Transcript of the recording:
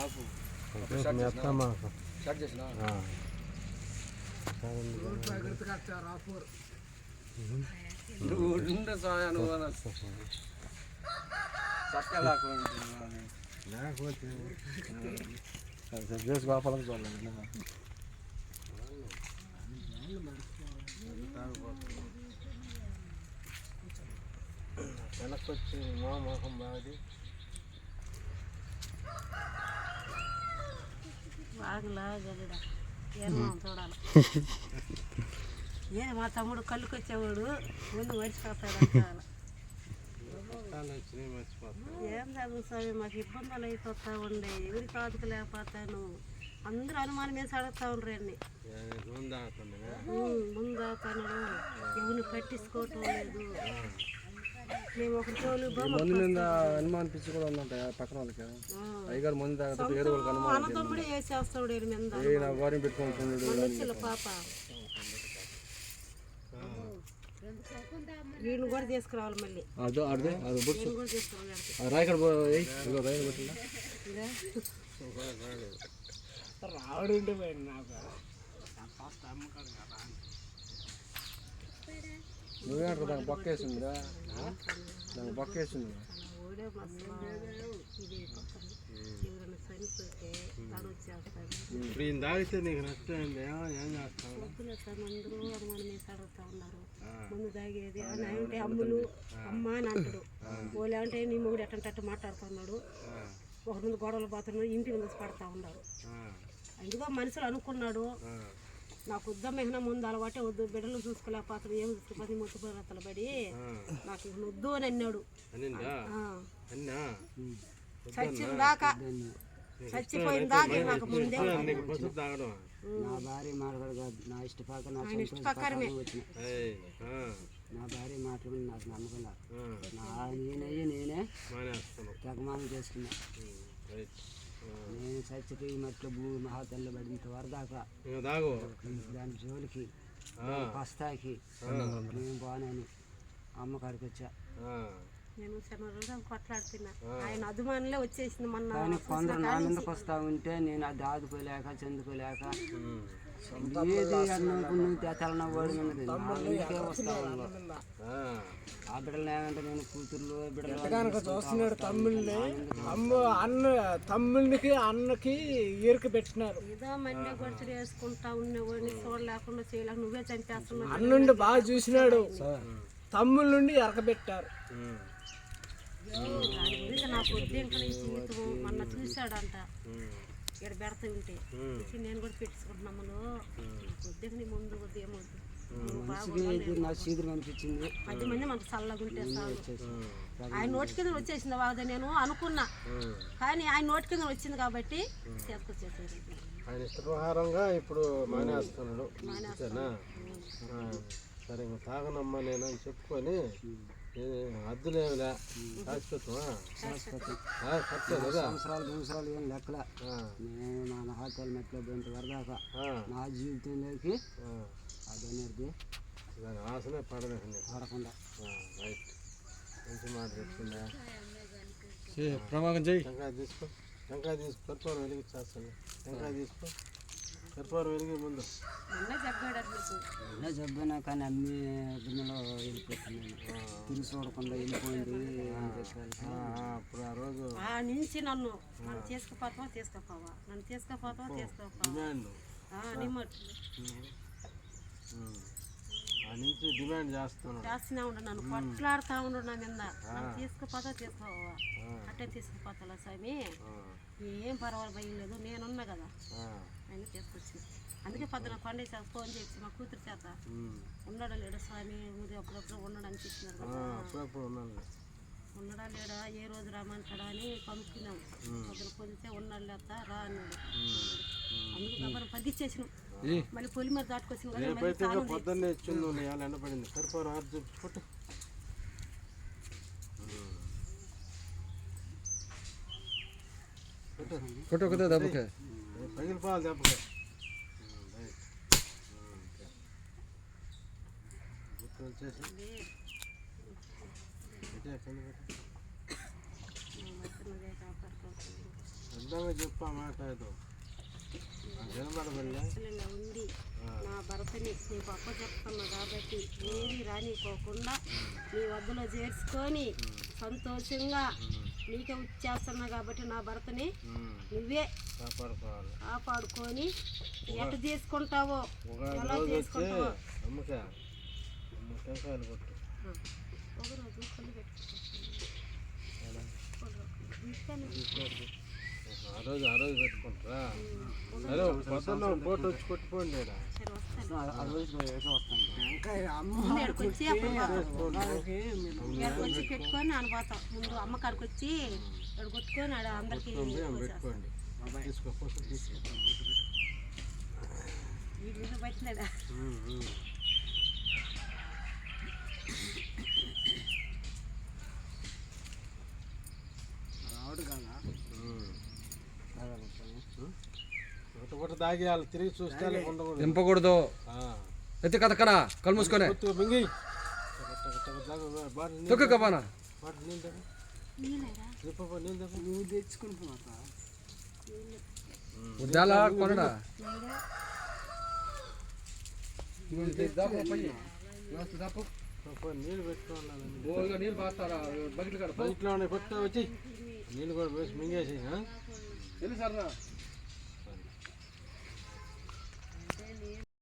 ఆపు మాకు స్టార్ట్ చేసిన నువ్వు ఉండే సాయ నువ్వు చక్కలాకుంటున్నాను చేసి గోపాలం చూడాలి వెనక్కి వచ్చి మా మొహం బాగుంది బాగులా గదిడా ఏమో చూడాలి. ఏ మా తమ్ముడు కళ్ళుకి వచ్చేవాడు ముందు మర్చిపోతాడు ఏం చదువు స్వామి మాకు ఇబ్బందులు అయిపోతా ఉండే. ఎవరి కాదుకు లేకపోతాను. అందరూ అనుమానం వేసి అడుగుతా రూమ్ దాగుతుంది ముందు తనడు ఎవరిని పట్టించుకోవటం లేదు. మేము మందు మీద అనుమానం పిచ్చి కూడా ఉందంట పక్కన వాళ్ళకి అయ్యగారు మందు వేరే వాళ్ళకి అనుమానం మన తమ్ముడే వేసేస్తాడు వీడి మీద ఏ నా వారిని పెట్టుకుంటున్నాడు మనుషుల పాప. వీడిని కూడా తీసుకురావాలి మళ్ళీ. అదో బుట్టు. రాయకడ పోయి రాయకడ పెట్టిందా నువ్వే దానికి దానికి మసలా ఇది ఎవరైనా చనిపోతే తను వచ్చేస్తాడు ఇప్పుడు ఈయన తాగితే నీకు నష్టం ఏంది ఏం- ఏం చేస్తావు? వద్దులే సార్ అందరూ అనుమానం వేసి అడుగుతా ఉన్నారు. ముందు తాగేది. అని అంటే అమ్ములు. అమ్మ అని అంటాడు. వాళ్ళు అంటే నీ మొగుడు ఎట్టంటే మాట్లాడుతున్నాడు ఒక ముందు గొడవలు పోతున్నాడు ఇంటి ముందు పడతా ఉన్నారు. అందుకో మనుషులు అనుకున్నాడు. నాకు వద్దమైన ముందు అలవాటే వద్దు బిడ్డలు చూసుకోలేకపోతాడు ఏం చూసుకోపోతే ముట్టు పడతలు పడి నాకు ఇక వద్దు అని అన్నాడు. అనిందా ఆ, అన్నా? చచ్చిన దాకా. చచ్చిపోయిన దాకా నాకు ముందే నా భార్య మాట్లాడు కాదు నా ఇష్టపాక నా ఇష్ట ప్రకారమే. నా భార్య మాట్లాడి నాకు నమ్మకం ఆ, నా నేనయ్యి నేనే తెగమానం చేసుకున్నా. చచ్చిపోయి మట్లో భూమి మహాతల్ల పడినంత వరదాకా దాని జోలికి ఆ, పస్తాకి నేను బాగానే అమ్మ కాడికి వచ్చా. నేను కొట్లాడుతున్నా. ఆయన అభిమానులే వచ్చేసింది మొన్న కొందరు నా మీదకి వస్తా ఉంటే నేను అది ఆదుకోలేక చెందుకోలేక ఏది ఉన్నారు ఆ, బిడ్డలు ఏమంటే నేను కూతుర్లు బిడ్డలు చూస్తున్నాడు తమ్ముళ్ళని. అమ్మ అన్న తమ్ముళ్ళకి అన్నకి ఈరక పెట్టినారు. ఏదో మండే గొడుచుడు వేసుకుంటా ఉన్నవాడిని చూడలేకుండా చేయలేక నువ్వే చంపేస్తున్నావు. అన్నుండి బాగా చూసినాడు. తమ్ముళ్ళ నుండి ఎరకబెట్టారు. ఉమ్, దాని గురించి నాకు వద్దు ఇంకా నీ జీవితం మొన్న చూశాడంట. ఇక్కడ పెడతా ఉంటే. నేను కూడా వద్దు ఇంకా నీ ముందు చీదురు అనిపించింది పది మంది మనకు చల్లగా ఉంటే ఆయన నోటి కింద వచ్చేసింది వాళ్ళది నేను అనుకున్నా. కానీ ఆయన నోటి కింద వచ్చింది కాబట్టి తీసుకొచ్చేసేది ఆయన ఇప్పుడు మానేస్తున్నాడు. సరే ఇంక తాగనమ్మా నేను అని చెప్పుకొని అద్దులేమిలే కదా. సంవత్సరాలు సంవత్సరాలు ఏం లెక్కల. నేను నా హాస్టల్ మెట్లో పోయినంత వరదాకా నా జీవితంలోకి ఆ. అదనేది దాని ఆసనే పడదండి పడకుండా. రైట్. మంచి మాట చెప్తుందా ప్రమాదం చెయ్యి. టెంకాయ తీసుకో. టెంకాయ తీసుకో. కర్పూరం వెలిగి చేస్తాను టెంకాయ తీసుకో. వెలిగి ముందు. మొన్న చెప్పాడు చెప్పినా కానీ అమ్మి గిన్నెలో వెళ్ళిపోతున్నాను తిరిగి చూడకుండా వెళ్ళిపోయింది అప్పుడు ఆ రోజు ఆ నుంచి నన్ను నన్ను తీసుకుపోతావా తీసుకుపోవా? నన్ను తీసుకుపోతావా తీసుకుపోవా. ఆ నుంచి డిమాండ్ చేస్తున్నాడు. చేస్తూనే ఉండు నన్ను కొట్లాడుతూ ఉండు నా మీద. నన్ను తీసుకుపోతా తీసుకుపోవా? అట్టే తీసుకుపోతా స్వామి? ఏం పర్వాలేదు భయం లేదు నేనున్నా కదా. ఆ, ఆయన తీసుకొచ్చి అందుకే పొద్దున కొండ చేత ఫోన్ చేసి మా కూతురు చేత. ఉన్నాడా లేడా స్వామి ఊరి అప్పుడప్పుడు చెప్పినారు అప్పుడప్పుడు ఉన్నాను ఉన్నాడా లేడా ఏ రోజు రామంటాడా అని కనుక్కున్నాం పొద్దున పొందితే ఉన్నాడు లేత రా అన్నాడు. అందుకు పదిచ్చేసినాం మళ్ళీ పొలి మీద దాటుకొచ్చిన పొద్దున్నే ఇచ్చింది ఆరు ఫోటో కదా దెబ్బకే పగిలిపోవాలి దెబ్బకి శుద్ధంగా చెప్పు ఆ మాట ఏదో నాకు వినపడబడిలే అసలు ఉంది నా భర్తని నీకు అప్ప చెప్తున్నా కాబట్టి ఏది రానిపోకుండా నీ వద్దలో చేర్చుకొని సంతోషంగా నీకే వచ్చేస్తున్నా కాబట్టి నా భర్తని నువ్వే కాపాడుకొని ఎట్ట తీసుకుంటావో ఎలా చేసుకుంటావో. టెంకాయలు కొట్టు. ఒకరోజు కళ్ళు పెట్టుకుంటాను ఆ రోజు ఆ రోజు పెట్టుకుంటారా? సరే పొద్దున్న పోటీ వచ్చి ఇక్కడికి వచ్చి పెట్టుకొని అని పోతాం. ముందు అమ్మ కాడికి వచ్చి ఇక్కడ కొట్టుకొని ఆడ అందరికి పెట్టుకోండి. పెట్టినాడా ఉమ్, ఉమ్. రావడు కదా ఉమ్. ఒకటి ఒకటి తాగేయాలి తిరిగి చూస్తే ఉండకూడదు. ఎత్తి కథక్కన కళ్ళు మూసుకొని. మింగి. తొక్కు తాగు. నువ్వు ఉద్యాల కొనడా? నీళ్ళు. పాస్తారా? బకెట్ కొట్ట వచ్చి. నీళ్ళు కూడా వేసి మింగేసి? వెళ్ళి సార్